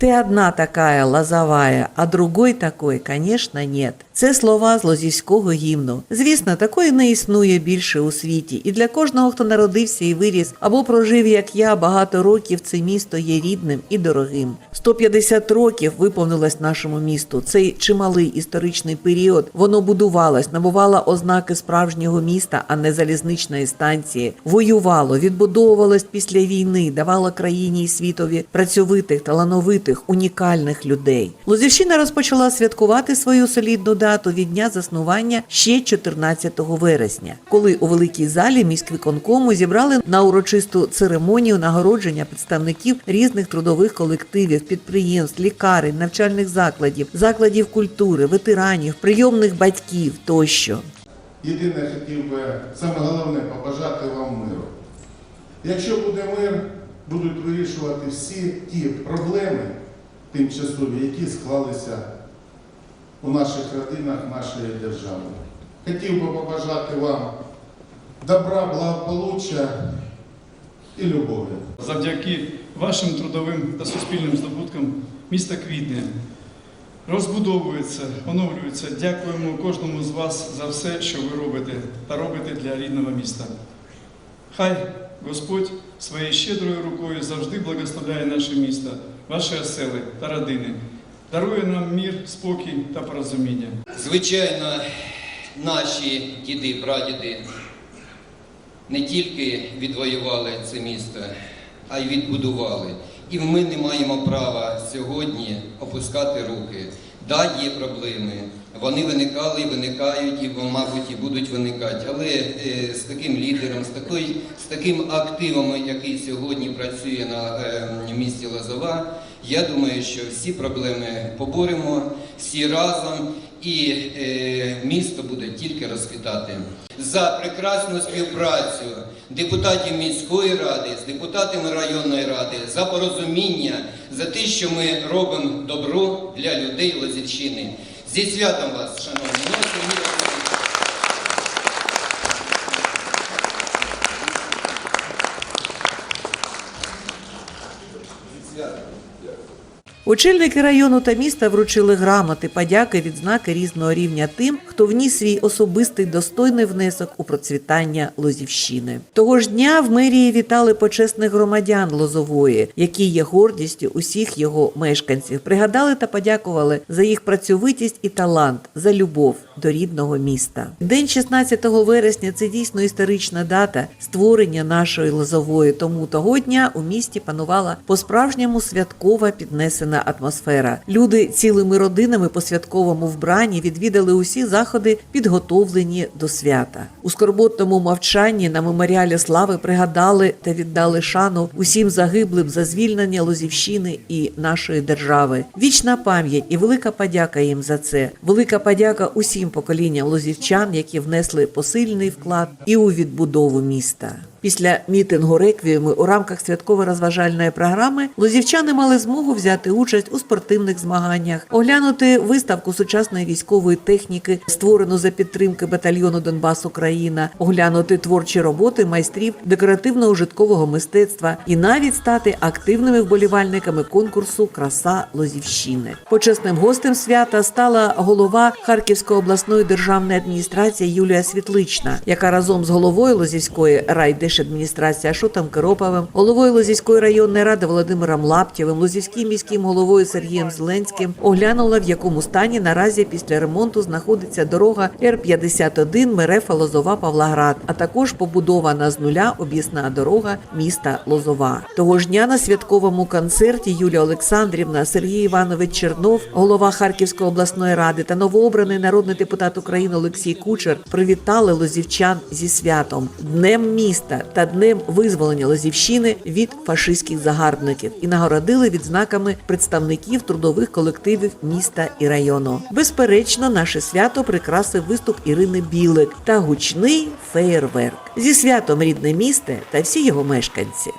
Ты одна такая лозовая, а другой такой, конечно, нет. Це слова з лозівського гімну. Звісно, такої не існує більше у світі, і для кожного, хто народився і виріс, або прожив, як я, багато років, це місто є рідним і дорогим. 150 років виповнилось нашому місту. Цей чималий історичний період. Воно будувалось, набувало ознаки справжнього міста, а не залізничної станції. Воювало, відбудовувалось після війни, давало країні і світові працьовитих, талановитих, унікальних людей. Лозівщина розпочала святкувати свою солідну дату від дня заснування ще 14 вересня, коли у великій залі міськвиконкому зібрали на урочисту церемонію нагородження представників різних трудових колективів, підприємств, лікарень, навчальних закладів, закладів культури, ветеранів, прийомних батьків тощо. Єдине хотів би, саме головне, побажати вам миру. Якщо буде мир, будуть вирішувати всі ті проблеми тимчасові, які склалися у наших родинах нашої держави. Хотів би побажати вам добра, благополуччя і любові. Завдяки вашим трудовим та суспільним здобуткам місто квітне, розбудовується, оновлюється. Дякуємо кожному з вас за все, що ви робите та робите для рідного міста. Хай Господь своєю щедрою рукою завжди благословляє наше місто, ваші осели та родини, дарує нам мір, спокій та порозуміння. Звичайно, наші діди, прадіди не тільки відвоювали це місто, а й відбудували. І ми не маємо права сьогодні опускати руки. Да, є проблеми. Вони виникали, і виникають, і, мабуть, і будуть виникати. Але е, з таким лідером, з, такою, з таким активом, який сьогодні працює на е, місті Лозова, я думаю, що всі проблеми поборемо всі разом, і е, місто буде тільки розквітати. За прекрасну співпрацю депутатів міської ради з депутатами районної ради, за порозуміння, за те, що ми робимо добро для людей Лозівщини. Зі святом вас, шановні! Ну, а Сергій Васильович, зі святом. Очільники району та міста вручили грамоти, подяки, відзнаки різного рівня тим, хто вніс свій особистий достойний внесок у процвітання Лозівщини. Того ж дня в мерії вітали почесних громадян Лозової, які є гордістю усіх його мешканців. Пригадали та подякували за їх працьовитість і талант, за любов до рідного міста. День 16 вересня це дійсно історична дата створення нашої Лозової. Тому того дня у місті панувала по-справжньому святкова піднесена атмосфера. Люди цілими родинами по святковому вбранні відвідали усі заходи, підготовлені до свята. У скорботному мовчанні на меморіалі слави пригадали та віддали шану усім загиблим за звільнення Лозівщини і нашої держави. Вічна пам'ять і велика подяка їм за це. Велика подяка усім поколінням лозівчан, які внесли посильний вклад і у відбудову міста. Після мітингу реквієми у рамках святково-розважальної програми лозівчани мали змогу взяти участь у спортивних змаганнях, оглянути виставку сучасної військової техніки, створену за підтримки батальйону Донбас Україна, оглянути творчі роботи майстрів декоративно-ужиткового мистецтва і навіть стати активними вболівальниками конкурсу Краса Лозівщини. Почесним гостем свята стала голова Харківської обласної державної адміністрації Юлія Світлична, яка разом з головою Лозівської райдержадміністрації Ашотом Кироповим, головою Лозівської районної ради Володимиром Лаптєвим, Лозівським міським головою Сергієм Зеленським оглянула, в якому стані наразі після ремонту знаходиться дорога Р-51 Мерефа Лозова Павлоград, а також побудована з нуля об'їзна дорога міста Лозова. Того ж дня на святковому концерті Юлія Олександрівна, Сергій Іванович Чернов, голова Харківської обласної ради та новообраний народний депутат України Олексій Кучер привітали лозівчан зі святом Днем міста та Днем визволення Лозівщини від фашистських загарбників і нагородили відзнаками представників трудових колективів міста і району. Безперечно, наше свято прикрасив виступ Ірини Білик та гучний феєрверк зі святом рідне місте та всі його мешканці.